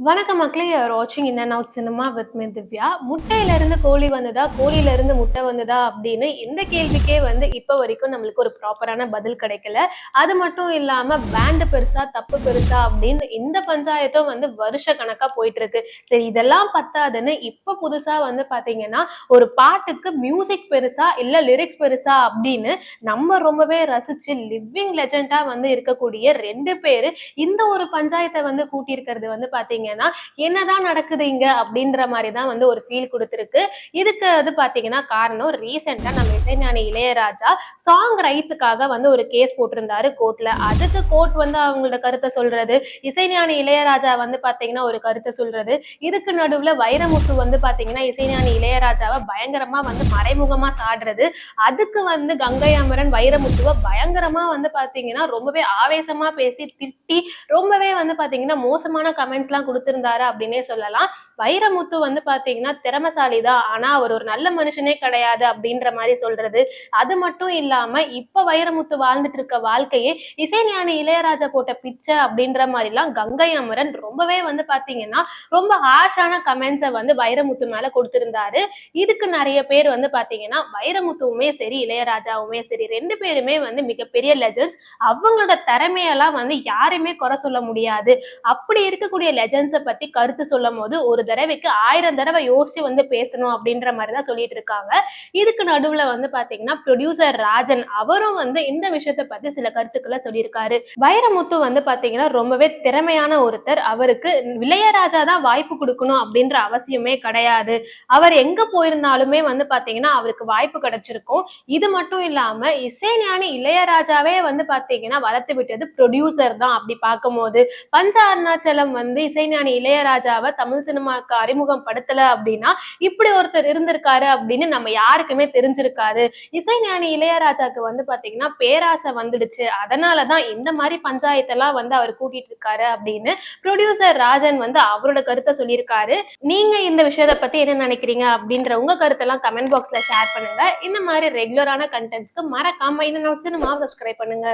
வணக்கம் மக்களே யூஆர் வாட்சிங் in and out cinema with me Divya. முட்டையில இருந்து கோழி வந்ததா கோழியில இருந்து முட்டை வந்ததா அப்படின்னு இந்த கேள்விக்கே வந்து இப்போ வரைக்கும் நம்மளுக்கு ஒரு ப்ராப்பரான பதில் கிடைக்கல. அது மட்டும் இல்லாம பேண்ட் பெருசா தப்பு பெருசா அப்படின்னு இந்த பஞ்சாயத்தும் வந்து வருஷ கணக்கா போயிட்டு இருக்கு சரி இதெல்லாம் பத்தாதுன்னு இப்போ புதுசா வந்து பாத்தீங்கன்னா ஒரு பாட்டுக்கு மியூசிக் பெருசா இல்ல லிரிக்ஸ் பெருசா அப்படின்னு நம்ம ரொம்பவே ரசிச்சு லிவிங் லெஜெண்டா வந்து இருக்கக்கூடிய ரெண்டு பேரு இந்த ஒரு பஞ்சாயத்தை வந்து கூட்டியிருக்கிறது வந்து பாத்தீங்கன்னா என்னதான் நடக்குது இங்க அப்படின்ற மாதிரி தான் வந்து ஒரு ஃபீல் கொடுத்துருக்கு. இதுக்கு வந்து பாத்தீங்கன்னா காரணம் ரீசெண்டா நம்ம இசைஞானி இளையராஜா சாங் ரைட்ஸுக்காக வந்து ஒரு கேஸ் போட்டிருந்தாரு கோர்ட்ல அதுக்கு கோர்ட் வந்து அவங்களோட கருத்தை சொல்றது இசைஞானி இளையராஜா வந்து பாத்தீங்கன்னா ஒரு கருத்தை சொல்றது. இதுக்கு நடுவுல வைரமுத்து வந்து பாத்தீங்கன்னா இசைஞானி இளையராஜாவை பயங்கரமா வந்து மறைமுகமா சாடுறது. அதுக்கு வந்து கங்கை அமரன் வைரமுத்துவ பயங்கரமா வந்து பாத்தீங்கன்னா ரொம்பவே ஆவேசமா பேசி திட்டி ரொம்பவே வந்து பாத்தீங்கன்னா மோசமான கமெண்ட்ஸ் எல்லாம் கொடுத்திருந்தாரு அப்படின்னே சொல்லலாம். வைரமுத்து வந்து பாத்தீங்கன்னா திறமசாலி தான் ஆனா அவர் ஒரு நல்ல மனுஷனே கிடையாது அப்படின்ற மாதிரி சொல்றது. அது மட்டும் இல்லாம இப்ப வைரமுத்து வாழ்ந்துட்டு இருக்க வாழ்க்கையே இசைஞானி இளையராஜா போட்ட பிச்சை அப்படின்ற மாதிரி எல்லாம் கங்கை அமரன் ரொம்பவே வந்து பாத்தீங்கன்னா ரொம்ப ஹார்ஷான கமெண்ட்ஸை வந்து வைரமுத்து மேல கொடுத்திருந்தாரு. இதுக்கு நிறைய பேர் வந்து பாத்தீங்கன்னா வைரமுத்துவுமே சரி இளையராஜாவுமே சரி ரெண்டு பேருமே வந்து மிகப்பெரிய லெஜண்ட்ஸ் அவங்களோட திறமையெல்லாம் வந்து யாருமே குறை சொல்ல முடியாது. அப்படி இருக்கக்கூடிய லெஜண்ட்ஸை பத்தி கருத்து சொல்லும் போது ஒரு தடவைக்கு ஆயிரம் தடவை யோசிச்சு வந்து பேசணும் அப்படின்ற மாதிரி தான் சொல்லிட்டு இருக்காங்க. இதுக்கு நடுவுல வந்து பாத்தீங்கன்னா ப்ரொடியூசர் ராஜன் அவரும் வந்து இந்த விஷயத்தை பத்தி சில கருத்துக்களை சொல்லியிருக்காரு. வைரமுத்து வந்து பாத்தீங்கன்னா ரொம்பவே திறமையான ஒருத்தர். அவருக்கு இளையராஜா தான் வாய்ப்பு கொடுக்கணும் அப்படின்ற அவசியமே கிடையாது. அவர் எங்க போயிருந்தாலுமே வந்து பாத்தீங்கன்னா அவருக்கு வாய்ப்பு கிடைச்சிருக்கும். இது மட்டும் இல்லாம இசைஞானி இளையராஜாவே வந்து பாத்தீங்கன்னா வளர்த்து விட்டது ப்ரொடியூசர் தான் அப்படி பார்க்கும்போது. பஞ்ச அருணாச்சலம் வந்து இசைஞானி இளையராஜாவை தமிழ் சினிமா சினிமாக்கு அறிமுகம் படுத்தல அப்படின்னா இப்படி ஒருத்தர் இருந்திருக்காரு அப்படின்னு நம்ம யாருக்குமே தெரிஞ்சிருக்காரு இசைஞானி இளையராஜாக்கு வந்து பாத்தீங்கன்னா பேராசை வந்துடுச்சு. அதனாலதான் இந்த மாதிரி பஞ்சாயத்தெல்லாம் வந்து அவர் கூட்டிட்டு இருக்காரு அப்படின்னு ப்ரொடியூசர் ராஜன் வந்து அவரோட கருத்தை சொல்லியிருக்காரு. நீங்க இந்த விஷயத்தை பத்தி என்ன நினைக்கிறீங்க அப்படின்ற உங்க கருத்தெல்லாம் கமெண்ட் பாக்ஸ்ல ஷேர் பண்ணுங்க. இந்த மாதிரி ரெகுலரான கண்டென்ட்ஸ்க்கு மறக்காம இந்த சினிமா சப்ஸ்கிரைப் பண்ணுங்க.